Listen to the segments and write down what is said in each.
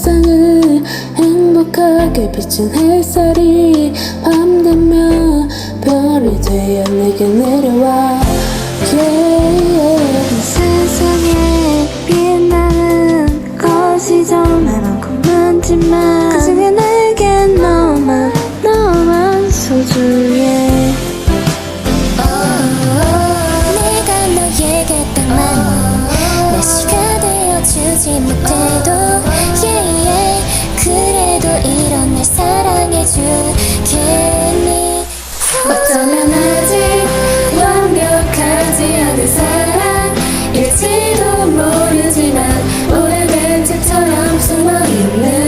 세상을 행복하게 비친 햇살이 밤 되면 별이 되어 내게 내려와 yeah. 이 세상에 빛나는 것이 정말 많지만 그 중에 내겐 너만 너만 소중해 oh, 내가 너에게 딱 맞는 날씨가 되어주지 못해도 you.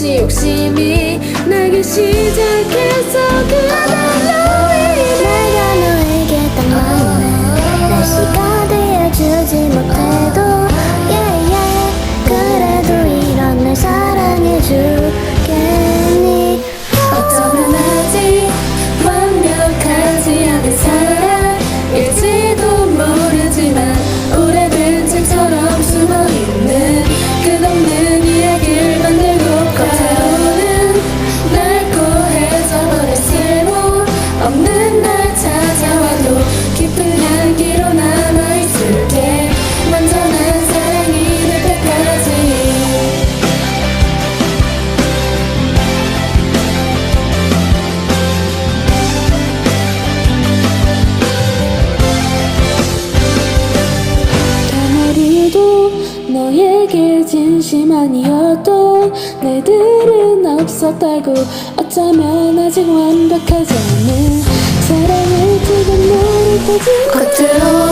다시 욕심이 나기 시작해. 너에게 진심 아니어도 내들은 없었다고 어쩌면 아직 완벽하지 않은 사랑을 두고 너를 터진 겉으로